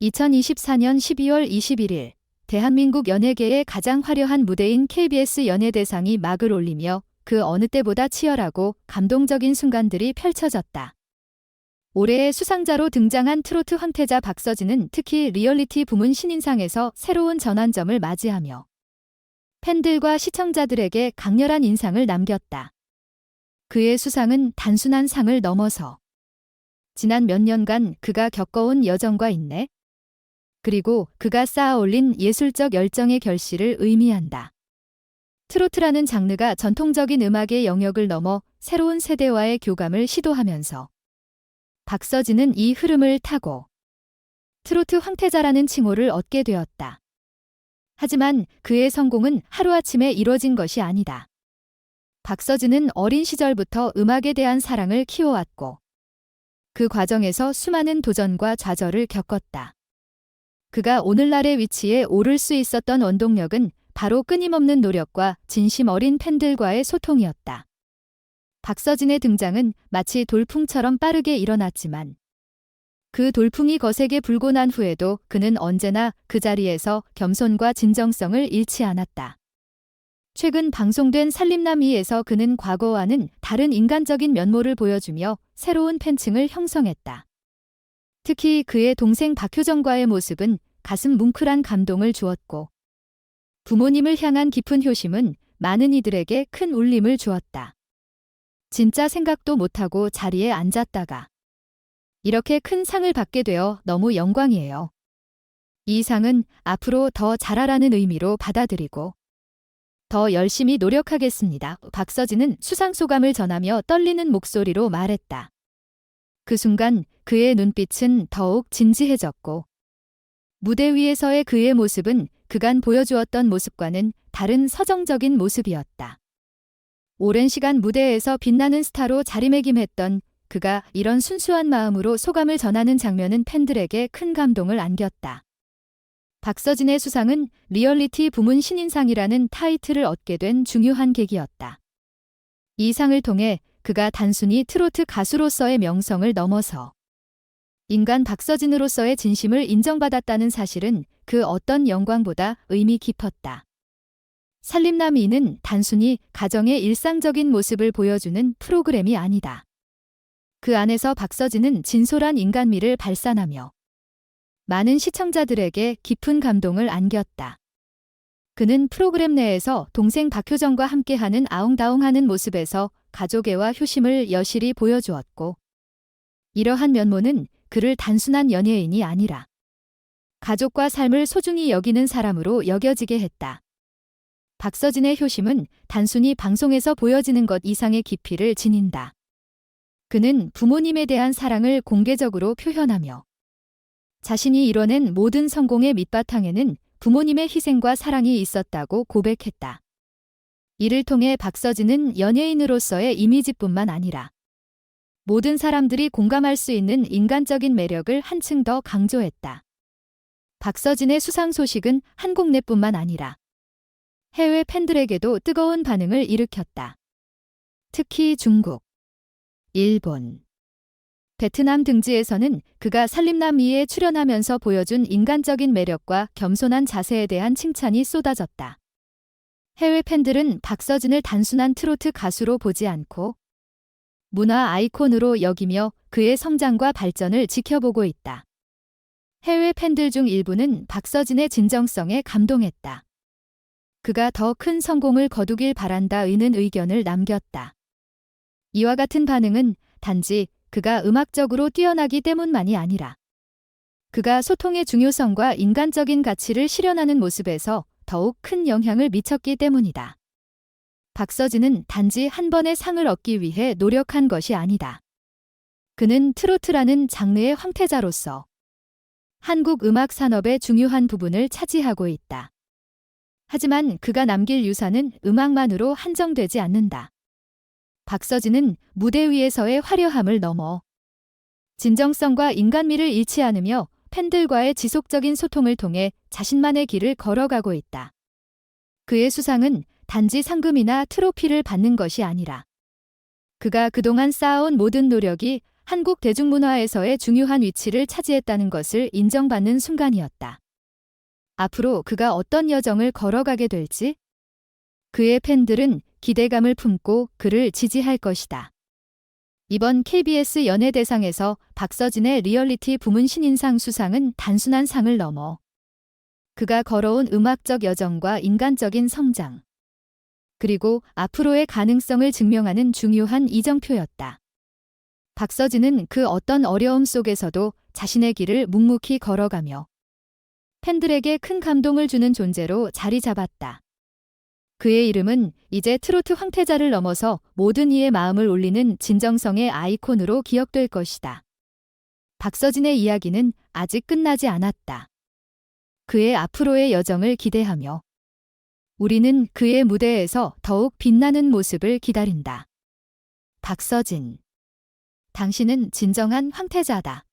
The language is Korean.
2024년 12월 21일 대한민국 연예계의 가장 화려한 무대인 KBS 연예대상이 막을 올리며 그 어느 때보다 치열하고 감동적인 순간들이 펼쳐졌다. 올해의 수상자로 등장한 트로트 황태자 박서진은 특히 리얼리티 부문 신인상에서 새로운 전환점을 맞이하며 팬들과 시청자들에게 강렬한 인상을 남겼다. 그의 수상은 단순한 상을 넘어서 지난 몇 년간 그가 겪어온 여정과 인내, 그리고 그가 쌓아 올린 예술적 열정의 결실을 의미한다. 트로트라는 장르가 전통적인 음악의 영역을 넘어 새로운 세대와의 교감을 시도하면서 박서진은 이 흐름을 타고 트로트 황태자라는 칭호를 얻게 되었다. 하지만 그의 성공은 하루아침에 이뤄진 것이 아니다. 박서진은 어린 시절부터 음악에 대한 사랑을 키워왔고 그 과정에서 수많은 도전과 좌절을 겪었다. 그가 오늘날의 위치에 오를 수 있었던 원동력은 바로 끊임없는 노력과 진심 어린 팬들과의 소통이었다. 박서진의 등장은 마치 돌풍처럼 빠르게 일어났지만 그 돌풍이 거세게 불고 난 후에도 그는 언제나 그 자리에서 겸손과 진정성을 잃지 않았다. 최근 방송된 살림남이에서 그는 과거와는 다른 인간적인 면모를 보여주며 새로운 팬층을 형성했다. 특히 그의 동생 박효정과의 모습은 가슴 뭉클한 감동을 주었고 부모님을 향한 깊은 효심은 많은 이들에게 큰 울림을 주었다. 진짜 생각도 못하고 자리에 앉았다가 이렇게 큰 상을 받게 되어 너무 영광이에요. 이 상은 앞으로 더 잘하라는 의미로 받아들이고 더 열심히 노력하겠습니다. 박서진은 수상 소감을 전하며 떨리는 목소리로 말했다. 그 순간 그의 눈빛은 더욱 진지해졌고 무대 위에서의 그의 모습은 그간 보여주었던 모습과는 다른 서정적인 모습이었다. 오랜 시간 무대에서 빛나는 스타로 자리매김했던 그가 이런 순수한 마음으로 소감을 전하는 장면은 팬들에게 큰 감동을 안겼다. 박서진의 수상은 리얼리티 부문 신인상이라는 타이틀을 얻게 된 중요한 계기였다. 이 상을 통해 그가 단순히 트로트 가수로서의 명성을 넘어서 인간 박서진으로서의 진심을 인정받았다는 사실은 그 어떤 영광보다 의미 깊었다. 살림남이는 단순히 가정의 일상적인 모습을 보여주는 프로그램이 아니다. 그 안에서 박서진은 진솔한 인간미를 발산하며 많은 시청자들에게 깊은 감동을 안겼다. 그는 프로그램 내에서 동생 박효정과 함께하는 아웅다웅하는 모습에서 가족애와 효심을 여실히 보여주었고, 이러한 면모는 그를 단순한 연예인이 아니라 가족과 삶을 소중히 여기는 사람으로 여겨지게 했다. 박서진의 효심은 단순히 방송에서 보여지는 것 이상의 깊이를 지닌다. 그는 부모님에 대한 사랑을 공개적으로 표현하며 자신이 이뤄낸 모든 성공의 밑바탕에는 부모님의 희생과 사랑이 있었다고 고백했다. 이를 통해 박서진은 연예인으로서의 이미지뿐만 아니라 모든 사람들이 공감할 수 있는 인간적인 매력을 한층 더 강조했다. 박서진의 수상 소식은 한국 내뿐만 아니라 해외 팬들에게도 뜨거운 반응을 일으켰다. 특히 중국, 일본, 베트남 등지에서는 그가 살림남이에 출연하면서 보여준 인간적인 매력과 겸손한 자세에 대한 칭찬이 쏟아졌다. 해외 팬들은 박서진을 단순한 트로트 가수로 보지 않고 문화 아이콘으로 여기며 그의 성장과 발전을 지켜보고 있다. 해외 팬들 중 일부는 박서진의 진정성에 감동했다. 그가 더 큰 성공을 거두길 바란다의는 의견을 남겼다. 이와 같은 반응은 단지 그가 음악적으로 뛰어나기 때문만이 아니라 그가 소통의 중요성과 인간적인 가치를 실현하는 모습에서 더욱 큰 영향을 미쳤기 때문이다. 박서진은 단지 한 번의 상을 얻기 위해 노력한 것이 아니다. 그는 트로트라는 장르의 황태자로서 한국 음악 산업의 중요한 부분을 차지하고 있다. 하지만 그가 남길 유산은 음악만으로 한정되지 않는다. 박서진은 무대 위에서의 화려함을 넘어 진정성과 인간미를 잃지 않으며 팬들과의 지속적인 소통을 통해 자신만의 길을 걸어가고 있다. 그의 수상은 단지 상금이나 트로피를 받는 것이 아니라 그가 그동안 쌓아온 모든 노력이 한국 대중문화에서의 중요한 위치를 차지했다는 것을 인정받는 순간이었다. 앞으로 그가 어떤 여정을 걸어가게 될지 그의 팬들은 기대감을 품고 그를 지지할 것이다. 이번 KBS 연예대상에서 박서진의 리얼리티 부문 신인상 수상은 단순한 상을 넘어 그가 걸어온 음악적 여정과 인간적인 성장, 그리고 앞으로의 가능성을 증명하는 중요한 이정표였다. 박서진은 그 어떤 어려움 속에서도 자신의 길을 묵묵히 걸어가며 팬들에게 큰 감동을 주는 존재로 자리 잡았다. 그의 이름은 이제 트로트 황태자를 넘어서 모든 이의 마음을 울리는 진정성의 아이콘으로 기억될 것이다. 박서진의 이야기는 아직 끝나지 않았다. 그의 앞으로의 여정을 기대하며 우리는 그의 무대에서 더욱 빛나는 모습을 기다린다. 박서진. 당신은 진정한 황태자다.